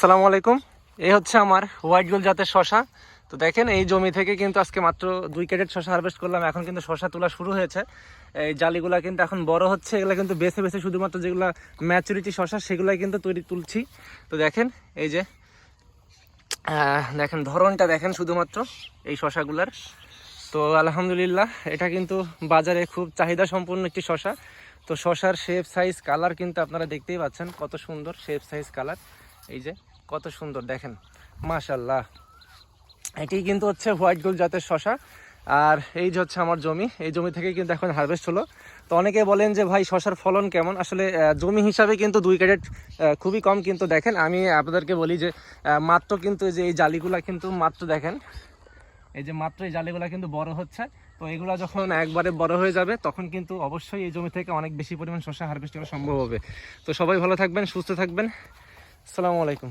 সালামু আলাইকুম। এই হচ্ছে আমার হোয়াইট গোল জাতের শশা। তো দেখেন, এই জমি থেকে কিন্তু আজকে মাত্র দুই ক্যারেট শশা হারভেস্ট করলাম। এখন কিন্তু শশা তোলা শুরু হয়েছে। এই জালিগুলা কিন্তু এখন বড় হচ্ছে। এগুলো কিন্তু বেছে বেছে শুধুমাত্র যেগুলো ম্যাচুরিটি শশা, সেগুলাই কিন্তু তৈরি তুলছি। তো দেখেন, এই যে দেখেন, ধরনটা দেখেন শুধুমাত্র এই শশাগুলার। তো আলহামদুলিল্লাহ, এটা কিন্তু বাজারে খুব চাহিদা সম্পন্ন একটি শশা। তো শশার শেপ সাইজ কালার কিন্তু আপনারা দেখতেই পাচ্ছেন। কত সুন্দর শেপ সাইজ কালার এই যে, কত সুন্দর, দেখেন। মাশাল্লাহ এটি কিন্তু হচ্ছে হোয়াইট গোল্ড জাতের শশা। আর এই যে হচ্ছে আমার জমি, এই জমি থেকে কিন্তু এখন হারভেস্ট হলো। তো অনেকে বলেন যে, ভাই, শশার ফলন কেমন? আসলে জমি হিসাবে কিন্তু দুই ক্যারেট খুবই কম কিন্তু দেখেন। আমি আপনাদেরকে বলি যে মাত্র কিন্তু যে, এই জালিগুলা কিন্তু মাত্র দেখেন। এই যে মাত্র এই জালিগুলা কিন্তু বড় হচ্ছে। তো এগুলা যখন একবারে বড় হয়ে যাবে, তখন কিন্তু অবশ্যই এই জমি থেকে অনেক বেশি পরিমাণ শশা হারভেস্ট করা সম্ভব হবে। তো সবাই ভালো থাকবেন, সুস্থ থাকবেন। আসসালামু আলাইকুম।